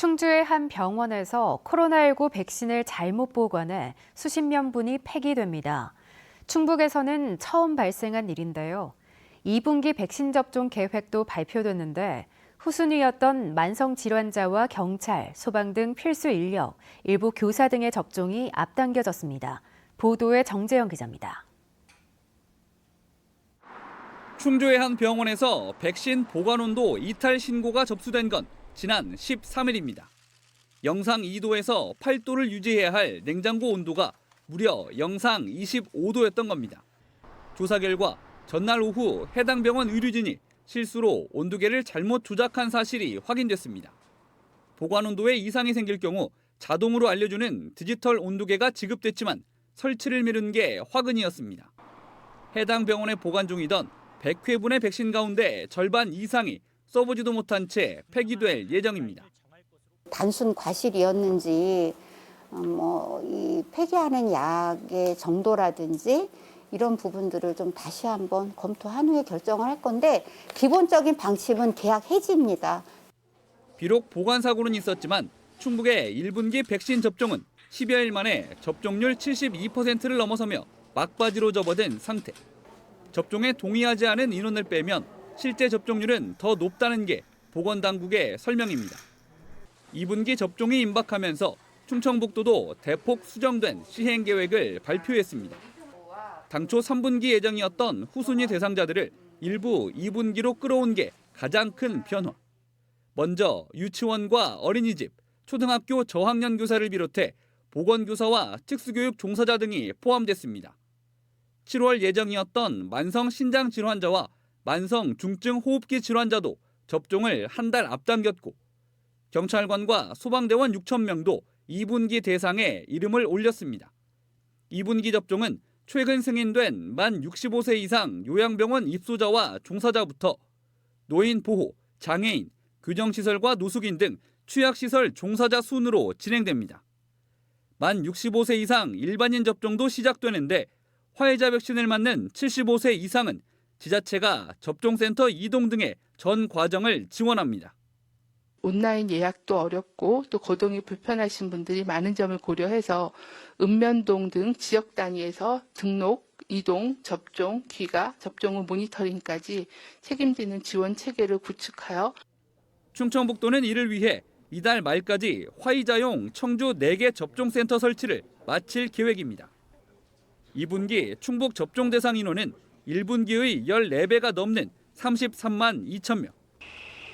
충주의 한 병원에서 코로나19 백신을 잘못 보관해 수십 명분이 폐기됩니다. 충북에서는 처음 발생한 일인데요. 2분기 백신 접종 계획도 발표됐는데 후순위였던 만성 질환자와 경찰, 소방 등 필수 인력, 일부 교사 등의 접종이 앞당겨졌습니다. 보도에 정재영 기자입니다. 충주의 한 병원에서 백신 보관 온도 이탈 신고가 접수된 건 지난 13일입니다. 영상 2도에서 8도를 유지해야 할 냉장고 온도가 무려 영상 25도였던 겁니다. 조사 결과 전날 오후 해당 병원 의료진이 실수로 온도계를 잘못 조작한 사실이 확인됐습니다. 보관 온도에 이상이 생길 경우 자동으로 알려주는 디지털 온도계가 지급됐지만 설치를 미룬 게 화근이었습니다. 해당 병원에 보관 중이던 100회분의 백신 가운데 절반 이상이 써보지도 못한 채 폐기될 예정입니다. 단순 과실이었는지 어, 뭐이 폐기하는 약의 정도라든지 이런 부분들을 좀 다시 한번 검토한 후에 결정을 할 건데 기본적인 방침은 계약 해지입니다. 비록 보관 사고는 있었지만 충북의 1분기 백신 접종은 10여일 만에 접종률 72%를 넘어서며 막바지로 접어든 상태. 접종에 동의하지 않은 인원을 빼면 실제 접종률은 더 높다는 게 보건당국의 설명입니다. 2분기 접종이 임박하면서 충청북도도 대폭 수정된 시행 계획을 발표했습니다. 당초 3분기 예정이었던 후순위 대상자들을 일부 2분기로 끌어온 게 가장 큰 변화. 먼저 유치원과 어린이집, 초등학교 저학년 교사를 비롯해 보건교사와 특수교육 종사자 등이 포함됐습니다. 7월 예정이었던 만성 신장 질환자와 만성 중증 호흡기 질환자도 접종을 한 달 앞당겼고 경찰관과 소방대원 6천 명도 2분기 대상에 이름을 올렸습니다. 2분기 접종은 최근 승인된 만 65세 이상 요양병원 입소자와 종사자부터 노인 보호, 장애인, 규정시설과 노숙인 등 취약시설 종사자 순으로 진행됩니다. 만 65세 이상 일반인 접종도 시작되는데 화이자 백신을 맞는 75세 이상은 지자체가 접종센터 이동 등의 전 과정을 지원합니다. 온라인 예약도 어렵고 또 거동이 불편하신 분들이 많은 점을 고려해서 읍면동 등 지역 단위에서 등록, 이동, 접종, 귀가, 접종 후 모니터링까지 책임지는 지원 체계를 구축하여 충청북도는 이를 위해 이달 말까지 화이자용 청주 4개 접종센터 설치를 마칠 계획입니다. 2분기 충북 접종 대상 인원은 1분기의 14배가 넘는 33만 2천 명.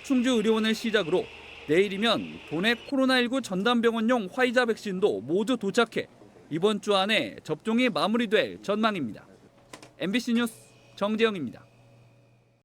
충주 의료원을 시작으로 내일이면 도내 코로나19 전담병원용 화이자 백신도 모두 도착해 이번 주 안에 접종이 마무리될 전망입니다. MBC 뉴스 정재영입니다.